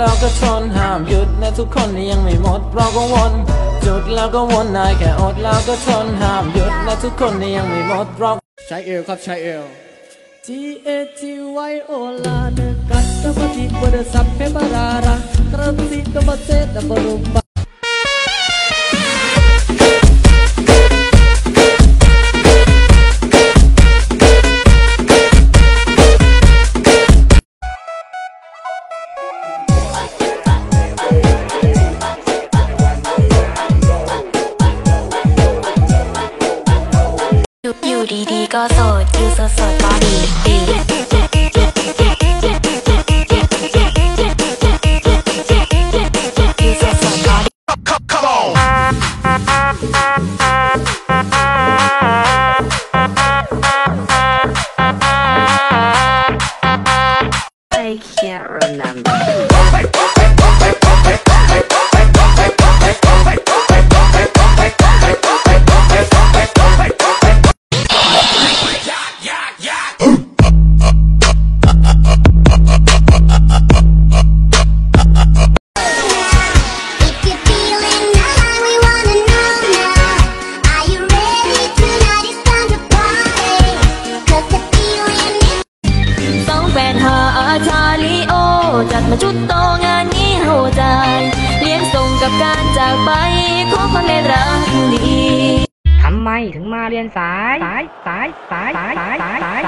นายแค่อดแล้วก็ทนห้ามหยุดนะทุกคนนี่ยังไม่หมดเพราะกังวลจุดแล้วก็วนนายแค่อดแล้วก็ทนห้ามหยุดนะทุกคนนี่ยังไม่หมดเพราะใช้เอวครับใช้เอว G A G Y O la dekat dapat pada sampai barara Terus itu masih tak berubah อยู่ดีๆก็โสดอยู่โสดๆก็ดีดี I can't remember. าจุดโตงานนี้เฮาใจเลี้ยงส่งกับการจากไปขอคนในรักดีทำไมถึงมาเรียนสาย สาย สาย สาย สาย สายสาย